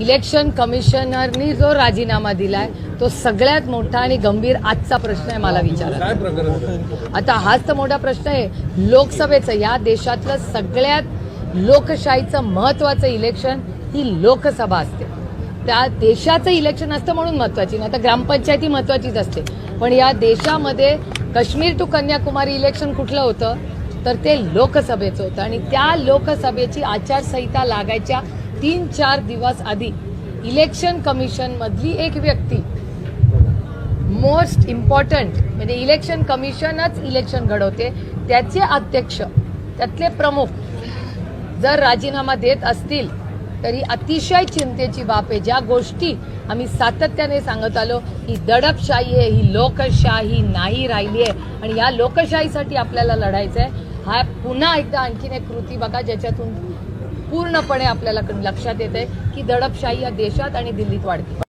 Election कमिशनरनी जो राजीनामा दिलाय तो सगळ्यात मोठा आणि गंभीर आजचा प्रश्न आहे मला विचारा? आता हाच तर मोठा प्रश्न आहे. लोकसभेचं या देशातलं सगळ्यात लोकशाहीचं महत्वाचं इलेक्शन ही लोकसभा असते. त्या देशाचं इलेक्शन असतं म्हणून महत्वाची नाही तर ग्रामपंचायती महत्वाचीच असते. पण या देशामध्ये काश्मीर टू कन्याकुमारी इलेक्शन कुठलं होतं? तर ते लोकसभेचं होतं. आणि त्या लोकसभेची आचारसंहिता लागायच्या तीन चार दिवस आधी इलेक्शन कमिशन मधली एक व्यक्ती मोस्ट इम्पॉर्टंट म्हणजे इलेक्शन कमिशनच इलेक्शन घडवते त्याचे अध्यक्ष त्यातले प्रमुख जर राजीनामा देत असतील तरी अतिशय चिंतेची बाब आहे. ज्या गोष्टी आम्ही सातत्याने सांगत आलो ही दडपशाही आहे ही लोकशाही नाही राहिली आहे. आणि या लोकशाहीसाठी आपल्याला लढायचं आहे हा पुन्हा एकदा आणखीन एक कृती बघा ज्याच्यातून पूर्णपणे आपल्याला लक्षात येते की दडपशाही या देशात आणि दिल्लीत वाढते.